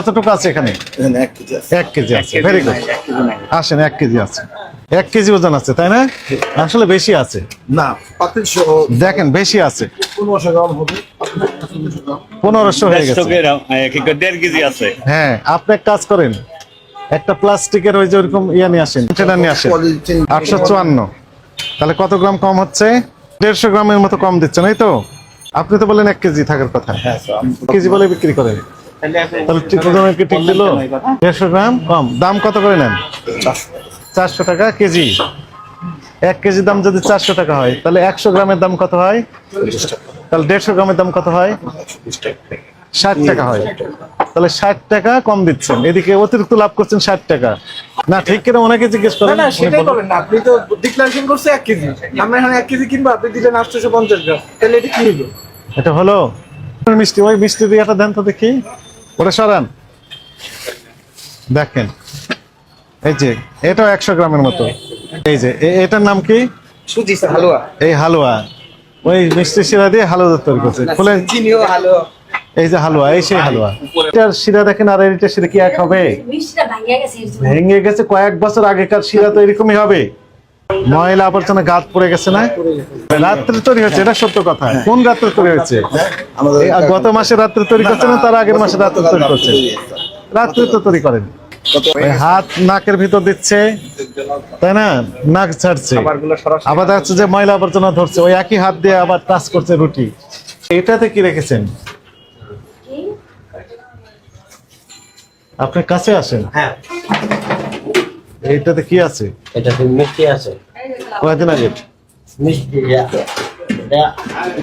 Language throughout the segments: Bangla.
কতটুকু আছে এখানে? এক কেজি আছে। এক কেজি আছে ভেরি গুড আসেন এক কেজি আছে। এক কেজি ওজন আছে তাই না? আসলে বেশি আছে। না দেখেন বেশি আছে। পনেরোশো গ্রাম হবে। পনেরোশো গ্রাম পনেরোশো হয়ে গেছে দেড় কেজি আছে। হ্যাঁ আপনি এক কাজ করেন। একটা প্লাস্টিকের ওই যে ওরকম ইয়ে নিয়ে আসেন কন্টেনার নিয়ে আসেন। আটশো চুয়ান্ন। তাহলে কত গ্রাম কম হচ্ছে? দেড়শো গ্রামের মতো কম দিচ্ছেন এই তো? আপনি তো বলেন এক কেজি থাকার কথা। হ্যাঁ কেজি বলে বিক্রি করেন। তাহলে ঠিক দিল? দেড়শো গ্রাম কম। দাম কত করে নেন? চারশো টাকা কেজি। এক কেজি দাম যদি চারশো টাকা হয় তাহলে একশো গ্রামের দাম কত হয়? তাহলে দেড়শো গ্রামের দাম কত হয়? ষাট টাকা হয়। তাহলে ষাট টাকা কম দিচ্ছেন। এদিকে অতিরিক্ত লাভ করছেন ষাট টাকা। না ঠিক কিনা ওনাকে জিজ্ঞেস করেন? না সেটাই বলুন। না। আপনি তো ডিক্লারেশন করছে এক কেজি। আমরা এখানে এক কেজি কিনবো আপনি দিলেন আটশোশো পঞ্চাশ গ্রাম। তাহলে এটা কি হলো এটা হলো? মিষ্টি ওই মিষ্টি দিয়ে একটা দেন তো দেখি। ওটা সরান। দেখেন। এই যে এটাও একশো গ্রামের মতো। এই যে এটার নাম কি? সুজি হালুয়া। এই হালুয়া। ওই মিষ্টি শিরা দিয়ে হালুয়া তৈরি করছে। খুলে চিনিও হালুয়া। এই যে হালুয়া এই সেই হালুয়া। এটার শিরা দেখেন আর এইটার শিরা কি এক হবে। ভেঙে গেছে কয়েক বছর আগেকার শিরা তো এরকমই হবে। ময়লা আবর্জনা গাত পড়ে গেছে না? রাত্রে তৈরি হচ্ছে এটা সত্য কথা। কোন রাত্রে তৈরি এই গত মাসে রাত্রে তৈরি করছে না তার আগের মাসে রাত্রে তৈরি করছে? রাত্রে তো তৈরি করেন। হাত নাকের ভিতর দিচ্ছে তাই না? নাক ছাড়ছে। আবার দেখা যাচ্ছে যে ময়লা আবর্জনা ধরছে ওই একই হাত দিয়ে আবার টাচ করছে রুটি। এটাতে কি রেখেছেন? কি? আপনি কাছে আসেন। হ্যাঁ। এইটাতে কি আছে? এটাতে মিষ্টি আছে। কয়েকদিন আগে? মিষ্টি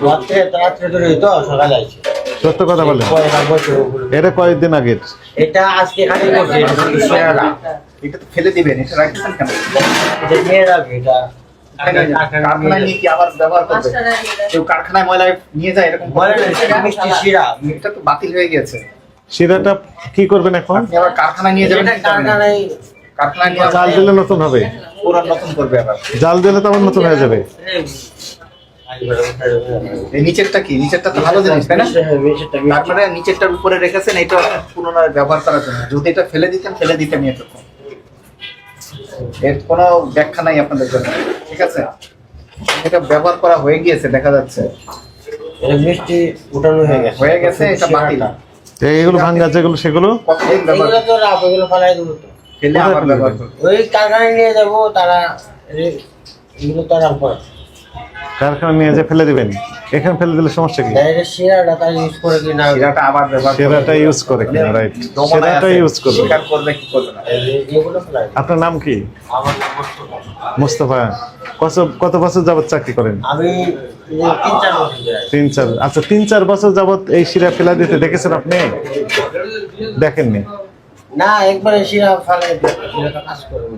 রাত্রে রাত্রে ধরে তো সকালে আছে সত্য কথা উপরে। এটা কয়েকদিন আগের? এটা আজকে খালি করছে এটা শুধু সেরাটা এটা তো ফেলে দিবেন এটা রাখছেন কেন? এটা নিয়ে রাখবে এটা কারখানায় নিয়ে কি আবার ব্যবহার করবে? কেউ কারখানায় ময়লা নিয়ে যায় এরকম বলে না, এটা মিষ্টি শিরা। এটা তো বাতিল হয়ে গেছে। শিরাটা কি করবেন এখন? আবার কারখানায় নিয়ে যাবেন এটা কারখানায় কারখানায় নিয়ে জাল দিলে নতুন হবে? পুরো নতুন করবে আবার। জাল দিলে তো আবার নতুন হয়ে যাবে। এই নিচেরটা কি? নিচেরটা তো ভালো জিনিস তাই না? মিষ্টিটা নিচেরটার উপরে রেখেছেন এটা পুনরায় ব্যবহার করার জন্য। যদি এটা ফেলে দিতেন ফেলে দিতেন এটুকু এর কোনো ব্যাখ্যা নাই আপনাদের জন্য। ঠিক আছে? এটা ব্যবহার করা হয়ে গিয়েছে দেখা যাচ্ছে। এটা মিষ্টি উঠানো হয়ে গেছে। হয়ে গেছে এটা বাতিল। এইগুলো ভাঙ্গা যেগুলো সেগুলো? কতদিন ব্যবহার এগুলো ফেলাই দেবো ফেলে আবার ব্যবহার করবে ওই কারখানায় নিয়ে যাব তারা এগুলো তো রাখব কারখানা নিয়ে যে ফেলে দিবেন এখানে ফেলে দিলে সমস্যা কি? শিরাটা ইউজ করে কি না শিরাটা আবার ব্যবহার। ইউজ করে কিনা রাইট ইউজ করবে। স্বীকার করবে কি করবে না। আপনার নাম কি? আমার নাম মোস্তফা। কত কত বছর যাবত চাকরি করেন? আমি। তিন চার আচ্ছা তিন চার বছর যাবত এই শিরা ফেলা দিতে দেখেছেন আপনি? দেখেননি। না একবারে শিরা ফেলাই কাজ করবে।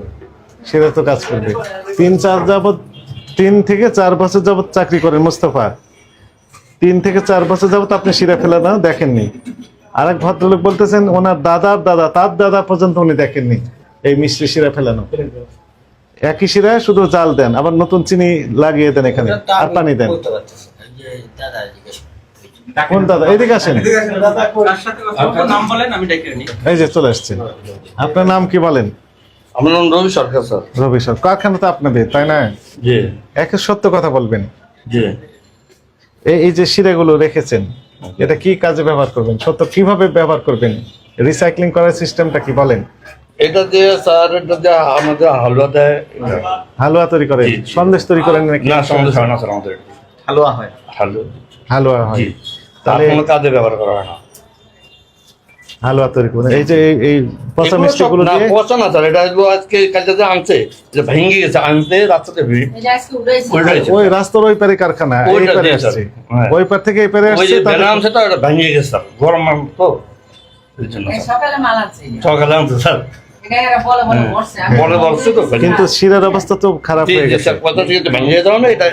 সেটা তো কাজ করবে। তিন চার যাবত তিন থেকে চার বছর যাবত চাকরি করেন মোস্তফা। তিন থেকে চার বছর যাবত আপনি শিরা ফেলানো দেখেননি। আরেক ভদ্রলোক বলতেছেন ওনার দাদার দাদা তার দাদা পর্যন্ত উনি দেখেননি এই মিষ্টি শিরা ফেলানো। একই শিরায় শুধু জাল দেন আবার নতুন চিনি লাগিয়ে দেন এখানে আর পানি দেন। কোন দাদা? এইদিকে আসেন। নাম বলেন আমি ডেকে নিই এই যে চলে আসছেন আপনার নাম কি বলেন? আমার নাম রবি সরকার স্যার। রবি সর কারখানা তো আপনাদের তাই না? জি। একে সত্য কথা বলবেন। জি। এই যে শিরাগুলো রেখেছেন এটা কি কাজে ব্যবহার করবেন? সত্য কীভাবে ব্যবহার করবেন? রিসাইক্লিং করার সিস্টেমটা কি বলেন? এটা দিয়ে স্যার এটা দিয়ে আমাদের হালুয়া দেয় হালুয়া তৈরি জি। সন্দেশ তৈরি করেন নাকি? না সন্দেশ হয় না স্যার আমাদের। হালুয়া হয়। হালুয়া। হালুয়া হয়। জি। তাহলে কোনো কাজে ব্যবহার করা হয় না হালুয়া তৈরি করেন এই যে এই- এই পচা মিষ্টি গুলো দিয়ে পচা না স্যার এটা হলো আজকে কালকে যে আনছে যে ভেঙে গেছে আনতে রাস্তাতে। উঠাইছে। ওই রাস্তার ওই পারে কারখানা এই পারে আসছে হ্যাঁ। ওই পার থেকে এই পারে আসছে যে তাদের- ব্যানার এটা ভেঙে গেছে স্যার গরম মাল তো। সকালে মাল আনছে। সকালে আনছে স্যার বলে বলছে তো কিন্তু শিরার অবস্থা তো খারাপ হয়ে গেছে। কথা ভেঙে না এটা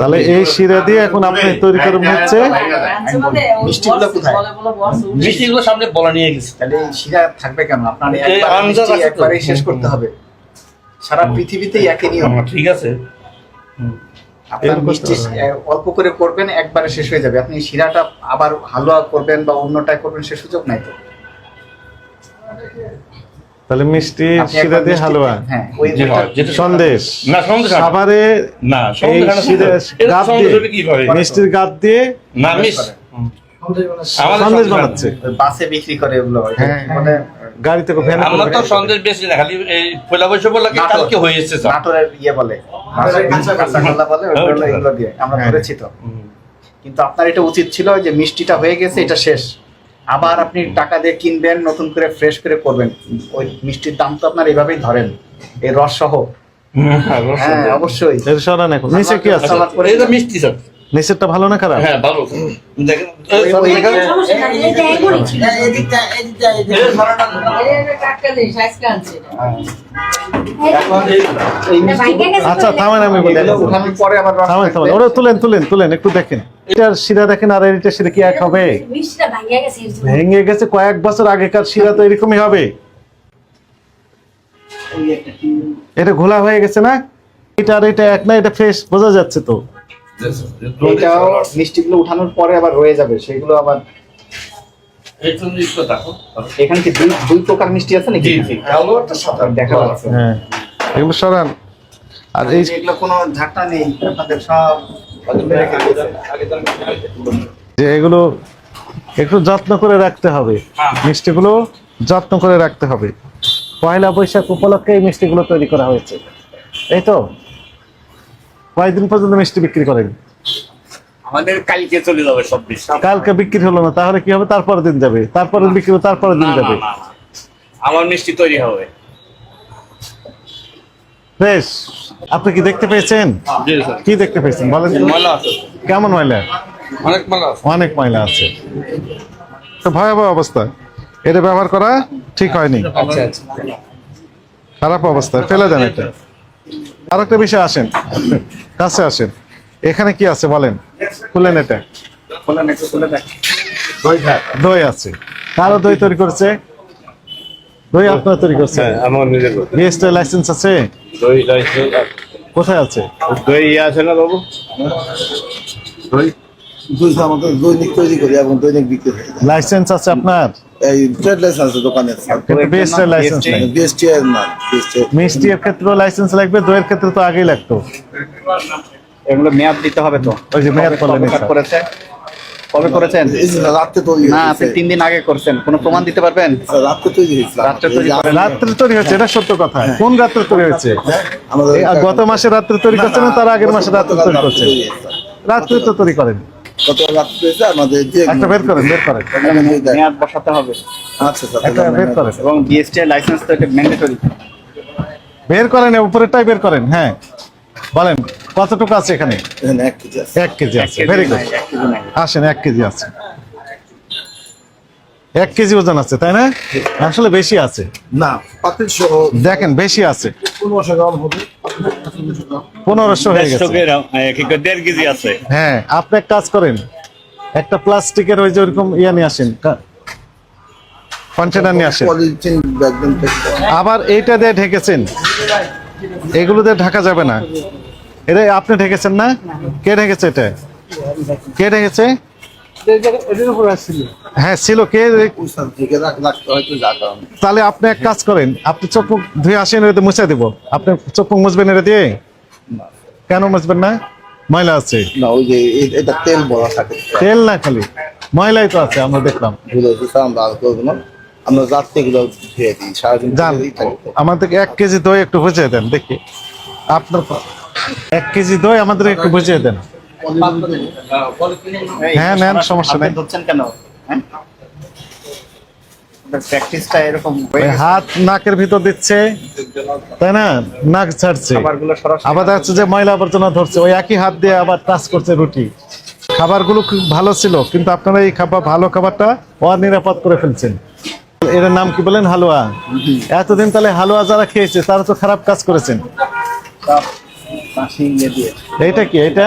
তাহলে এই শিরা দিয়ে এখন আপনি তৈরি করবেন হচ্ছে? মিষ্টিগুলো কোথায়? মিষ্টিগুলো সামনে বলা নিয়ে গেছে। তাহলে এই শিরা থাকবে কেন? আপনার একবার শেষ করতে হবে। সারা পৃথিবীতেই একই নিয়ম। আমার ঠিক আছে। আপনার মিষ্টি অল্প করে করবেন একবারে শেষ হয়ে যাবে। আপনি শিরাটা আবার হালুয়া করবেন বা করবেন সে সুযোগ নাই তো। তাহলে মিষ্টি শিরা দিয়ে হালুয়া? হ্যাঁ ওই জি, যেটা সন্দেশ? না সন্দেশ। খাবারে না মিষ্টির গাব দিয়ে না সন্দেশ বানাচ্ছে। বাসে বিক্রি করে ওগুলো হ্যাঁ। মানে গাড়িতে করে ভ্যানে আমরা তো সন্দেশ বেশি না খালি এই পয়লা বৈশাখ বলে কি কালকে হয়ে এসেছে স্যার। নাটোরের ইয়ে বলে কাঁচাগোল্লা বলে ওইগুলো এগুলো দিয়ে আমরা হ্যাঁ। ধরেছি তো। কিন্তু আপনার এটা উচিত ছিল যে মিষ্টিটা হয়ে গেছে এটা শেষ। আবার আপনি টাকা দিয়ে কিনবেন নতুন করে ফ্রেশ করে করবেন। ওই মিষ্টির দাম তো আপনার এইভাবেই ধরেন এই রস সহ হ্যাঁ, হ্যাঁ। অবশ্যই। এর সরান এখন। নিচে কি আছে? আচ্ছা, মিষ্টি স্যার নিচেরটা ভালো না খারাপ? হ্যাঁ ভালো। আচ্ছা থামেন আমি বলি। থামেন থামেন। ওরা তুলেন তুলেন তুলেন একটু দেখেন। এটার শিরা দেখেন আর এটা শিরা কি এক হবে। ভেঙে গেছে কয়েক বছর আগেকার শিরা তো এরকমই হবে। এটা ঘোলা হয়ে গেছে না? এটা আর এটা এক না এটা ফ্রেশ বোঝা যাচ্ছে তো। এটাও মিষ্টিগুলো উঠানোর পরে আবার রয়ে যাবে সেগুলো আবার। এখানে কি দুই দুই প্রকার মিষ্টি আছে নাকি? জি, জি। কালো একটা সাদা। দেখা যাচ্ছে। হ্যাঁ। এগুলো সরান। আর এই এগুলো কোনো ঝাঁটা নেই আপনাদের সব যে এগুলো একটু যত্ন করে রাখতে হবে। মিষ্টিগুলো যত্ন করে রাখতে হবে। পয়লা বৈশাখ উপলক্ষে এই মিষ্টিগুলো তৈরি করা হয়েছে। এই তো? কয়দিন পর্যন্ত মিষ্টি বিক্রি করেন? আমাদের কালকে চলে যাবে সব বিশ কালকে বিক্রি হলো না তাহলে কি হবে? তারপরের দিন যাবে। তারপরে বিক্রি তারপরের দিন যাবে। আমার মিষ্টি তৈরি হবে। বেশ। আপনি কি দেখতে পেয়েছেন? কি দেখতে পেয়েছেন? বলেন। কেমন ময়লা? অনেক ময়লা আছে। অনেক ময়লা আছে। তো ভয়াবহ অবস্থা। এটা ব্যবহার করা ঠিক হয়নি। আচ্ছা আচ্ছা। খারাপ অবস্থা। ফেলে দেন এটা। আর একটা বিষয় আসেন। কাছে আসেন। এখানে কি আছে বলেন? খুলেন এটা। দই আছে। কারও দই তৈরি করছে? দই আপনার তৈরি করছে? হ্যাঁ, আমার নিজের বিএসটি লাইসেন্স আছে? দই লাইসেন্স কোথায় আছে? দই ইয়ে আছে না বাবু? দই? আমাদের দৈনিক তৈরি করি এবং দৈনিক বিক্রি লাইসেন্স আছে আপনার? এই ট্রেড লাইসেন্স দোকানে বিএসটি লাইসেন্স বিএসটি এর না মিষ্টি এর। ক্ষেত্রেও লাইসেন্স লাগবে দইয়ের ক্ষেত্রে তো আগেই লাগতো। এগুলো মেয়াদ দিতে হবে তো। ওই যে মেয়াদ কবে- করলেন কবে স্যার। করেছে? কবে করেছেন? রাত্রে তৈরি না আপনি তিন দিন আগে করছেন। কোনো প্রমাণ দিতে পারবেন? রাত্রে তৈরি রাত্রে তৈরি। রাত্রে তৈরি হয়েছে এটা সত্য কথা। কোন রাত্রে তৈরি হয়েছে? আমাদের গত মাসে রাত্রে তৈরি করছেন না তার আগের মাসে রাত্রে তৈরি করছেন। রাত্রে তো তৈরি করেন। হয়েছে আমাদের যে একটা বের করেন বের করেন। মেয়াদ বসাতে হবে। আচ্ছা স্যার একটা বের করেন। এবং বিএসটি লাইসেন্স তো এটা ম্যান্ডেটরি বের করেন উপরেরটাই বের করেন হ্যাঁ। বলেন কতটুকু আছে এখানে? এখানে এক কেজি আছে। এক কেজি আছে ভেরি গুড আসেন এক কেজি আছে। এক কেজি ওজন আছে তাই না? আসলে বেশি আছে। না দেখেন বেশি আছে। পনেরোশো হয়ে গেছে। দেড় কেজি আছে। হ্যাঁ আপনি এক কাজ করেন। একটা প্লাস্টিকের ওই যে ওরকম ইয়া নিয়ে আসেন কন্টেনার নিয়ে আসেন। আবার এইটা দিয়ে ঢেকেছেন। এগুলো দিয়ে ঢাকা যাবে না। এটা আপনি ঢেকেছেন না? কে ঢেকেছে এটা? কে ঢেকেছে? হ্যাঁ ছিল কে? তাহলে আপনি এক কাজ করেন আপনি চোখ মুখ ধুয়ে আসেন এটা মুছে দিব। আপনি চোখ মুখ মুছবেন এটা দিয়ে? কেন মুছবেন না? ময়লা আছে। না ওই যে এটা তেল বলা থাকে। তেল না খালি ময়লাই তো আছে আমরা দেখলাম। আমরা এগুলো ধুয়ে দিই সারাদিন। আমাদেরকে এক কেজি দই একটু বুঝিয়ে দেন দেখি। আপনার এক কেজি দই আমাদের একটু বুঝিয়ে দেন। হ্যাঁ, নেন, সমস্যা নেই। ধরছেন কেন? হ্যাঁ? প্র্যাকটিসটা এরকম ওই গেছে। হাত নাকের ভিতর দিচ্ছে তাই না? নাক ছাড়ছে। খাবারগুলো আবার দেখা যে ময়লা আবর্জনা ধরছে। ওই একই হাত দিয়ে আবার টাচ করছে রুটি। খাবারগুলো খুব ভালো ছিল কিন্তু আপনারা এই খাবার ভালো খাবারটা অনিরাপদ করে ফেলছেন। এর নাম কি বলেন? হালুয়া। এতদিন তাহলে হালুয়া যারা খেয়েছে তারা তো খারাপ কাজ করেছেন। এটা কি? কাশি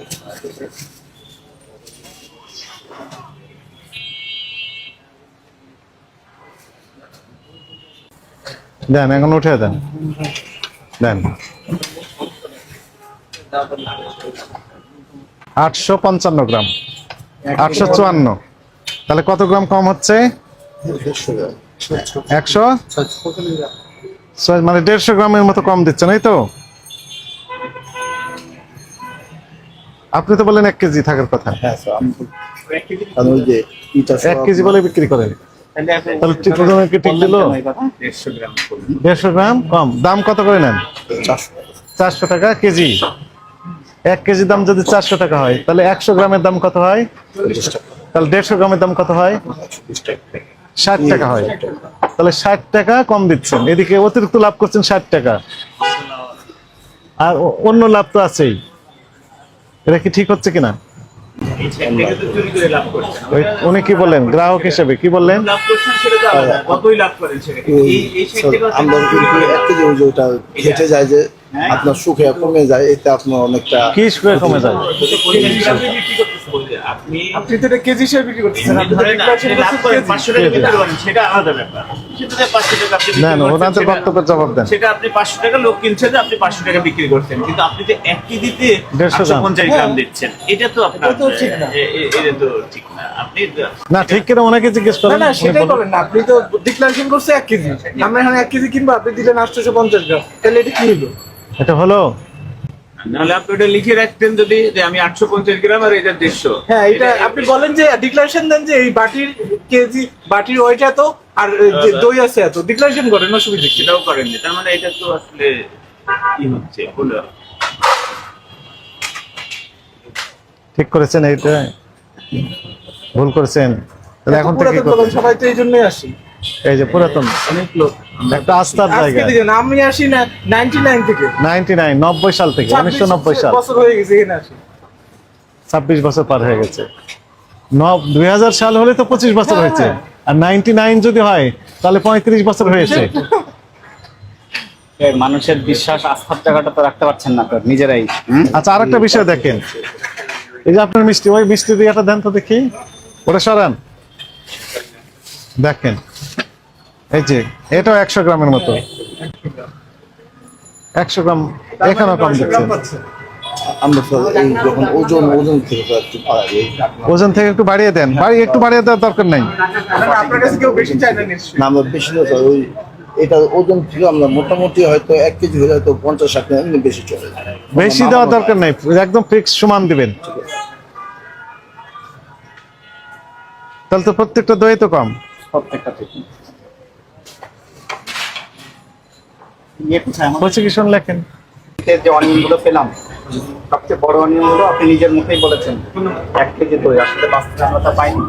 দেন এখন উঠে দেন। দেন। আটশো পঞ্চান্ন গ্রাম। আটশো চুয়ান্ন। তাহলে কত গ্রাম কম হচ্ছে? একশো? ছয়- মানে দেড়শো গ্রামের মতো কম দিচ্ছেন এই তো? আপনি তো বলেন এক কেজি থাকার কথা। হ্যাঁ এক কেজি বলে বিক্রি করেন। তাহলে ঠিক কি ঠিক দিল? দেড়শো গ্রাম কম। দাম কত করে নেন? চারশো। টাকা কেজি। এক কেজি দাম যদি চারশো টাকা হয় তাহলে একশো গ্রামের দাম কত হয়? তাহলে দেড়শো গ্রামের দাম কত হয়? ষাট টাকা হয়। তাহলে ষাট টাকা কম দিচ্ছেন। এদিকে অতিরিক্ত লাভ করছেন ষাট টাকা। আর অন্য লাভ তো আছেই। এটা কি ঠিক হচ্ছে কিনা? উনি কি বললেন? গ্রাহক হিসেবে কি বললেন? লাভ করছেন সেটা তো আলাদা কতই লাভ করেন সেটা ওই এই এই ষাট স্যার, টাকা আমরা কিন্তু এক কেজি ওই যে ওটা ঘেটে যায় যে আপনার সুখে কমে যায় এতে আপনার অনেকটা কি করে কমে যায়? আপনি তো এটা কেজি হিসেবে বিক্রি করতেছেন। আপনি তো ধরেন না, declaration আপনি লাভ করেন পাঁচশো টাকা বিক্রি করেন সেটা আলাদা ব্যাপার। সেটাতে পাঁচশো টাকা আপনি না না করছেন, ওনাদের বক্তব্যের জবাব দেন। সেটা আপনি পাঁচশো টাকা লোক কিনছে যে আপনি পাঁচশো টাকা বিক্রি করছেন। কিন্তু আপনি যে এক কেজিতে দেড়শো। পঞ্চাশ গ্রাম দিচ্ছেন এটা তো আপনার এটা তো ঠিক না। এটা তো ঠিক না। আপনি না ঠিক কিনা ওনাকে জিজ্ঞেস করেন। না সেটাই বলুন। না আপনি তো ডিক্লারেশন করছে এক কেজি। আমরা এখানে এক কেজি কিনবো আপনি দিলেন আটশোশো পঞ্চাশ গ্রাম। তাহলে এটা কি হলো? এটা হলো? নাহলে আপনি ওটা লিখে রাখতেন যদি যে আমি আটশো পঞ্চাশ গ্রাম আর এটা দেড়শো। হ্যাঁ এটা আপনি বলেন যে ডিক্লারেশন দেন যে এই বাটির কেজি বাটির ওইটা এত আর যে দই আছে এত ডিক্লারেশন করেন অসুবিধা কি? সেটাও করেননি তার মানে এটা তো আসলে কি হচ্ছে বলে ঠিক করেছেন এইটা? ভুল করেছেন? তাহলে এখন থেকে? সবাই তো এই জন্যই আসি। এই যে পুরাতন। অনেক লোক। একটা আস্থার জায়গা। দিকে না আমি আসি না নাইনটি নাইন থেকে। নাইনটি নাইন নব্বই সাল থেকে উনিশশো নব্বই সাল। বছর হয়ে গেছে এখানে আসি। ছাব্বিশ বছর পার হয়ে গেছে। দুই হাজার সাল হলে তো পঁচিশ বছর হ্যাঁ, হয়েছে। হ্যাঁ। আর নাইনটি নাইন যদি হয় তাহলে পঁয়ত্রিশ বছর হয়েছে। মানুষের বিশ্বাস আস্থার জায়গাটা তো রাখতে পারছেন না নিজেরাই। আচ্ছা আর একটা বিষয় দেখেন। এই যে আপনার মিষ্টি ওই মিষ্টি দিয়াটা দেন তো দেখি। ওটা সরান। দেখেন। এই যে এটাও একশো গ্রামের মতো। একশো গ্রাম এখানেও কম দিচ্ছে আমরা স্যার এই যখন ওজন ওজন থেকে স্যার একটু বাড়াই। ওজন থেকে একটু বাড়িয়ে দেন। বাড়িয়ে একটু বাড়িয়ে দেওয়ার দরকার নাই। আপনার কাছে কেউ বেশি চায় না নিশ্চয়ই। না আমরা বেশি না স্যার ওই এটা ওজন থেকে আমরা মোটামুটি হয়তো এক কেজি হলে হয়তো পঞ্চাশ ষাট এমনি বেশি চলে বেশি দেওয়ার দরকার নাই একদম ফিক্স সমান দিবেন। তাহলে তো প্রত্যেকটা দই তো কম। প্রত্যেকটা ঠিক ইয়ে লেখেন। যে অনিয়মগুলো পেলাম। সবচেয়ে বড় অনিয়ম হলো আপনি নিজের মুখেই বলেছেন এক কেজি দই আসলে বাস্তবে আমরা তা পাইনি।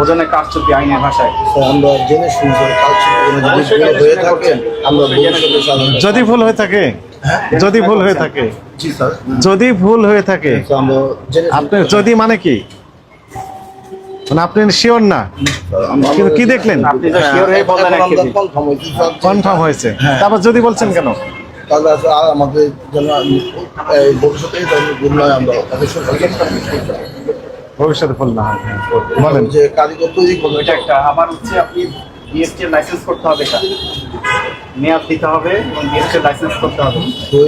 ওজনে কারচুপি আইনের ভাষায়। আমরা জেনে শুনি স্যার যদি ভুল হয়ে থাকে আমরা যদি ভুল হয়ে থাকে যদি ভুল হয়ে থাকে। যদি ভুল হয়ে থাকে। আপনি যদি মানে কি? মানে আপনি শিওর না? কিন্তু কি দেখলেন? আপনি শিওর হয়ে কনফার্ম হয়েছি কনফার্ম হয়েছে। তারপর যদি বলছেন কেন? তাহলে আর আমাদের যেন এই ভবিষ্যতে ভুল নয় আমরা ভবিষ্যতে ভুল না হয়। বলেন। যে কারিগর তৈরি করবে এটা একটা আবার হচ্ছে আপনি বিএসটি লাইসেন্স করতে হবে এটা। মেয়াদ দিতে হবে এবং বিএসটি লাইসেন্স করতে হবে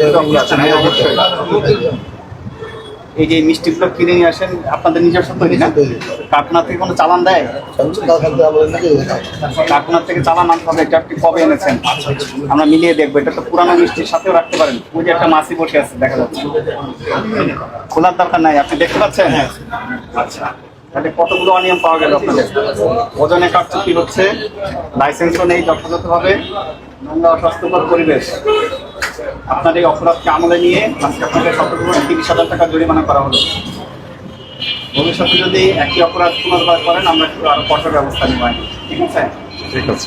এটা আপনি আছেন, হ্যাঁ, অবশ্যই। এই যে মিষ্টিগুলো কিনে নিয়ে আসেন আপনাদের নিজস্ব তৈরি না? কারখানা থেকে কোনো চালান দেয়? কারখানা থেকে চালান আনতে হবে এটা আপনি কবে এনেছেন? আমরা মিলিয়ে দেখব এটা তো পুরানো মিষ্টির সাথেও রাখতে পারেন। ওই যে একটা মাছি বসে আছে দেখা যাচ্ছে। খোলার দরকার নাই আপনি দেখতে পাচ্ছেন? আচ্ছা তাহলে কতগুলো অনিয়ম পাওয়া গেল আপনাদের? ওজনে কারচুপি হচ্ছে? লাইসেন্সও নেই যথাযথভাবে। নোংরা অস্বাস্থ্যকর পরিবেশ। আপনার এই অপরাধকে আমলে নিয়ে আজকে আপনাকে সতর্ক তিরিশ হাজার টাকা জরিমানা করা হলো? ভবিষ্যতে যদি একই অপরাধ পুনর্বার করেন, আমরা একটু আরও কঠোর ব্যবস্থা নেব ঠিক আছে? ঠিক আছে.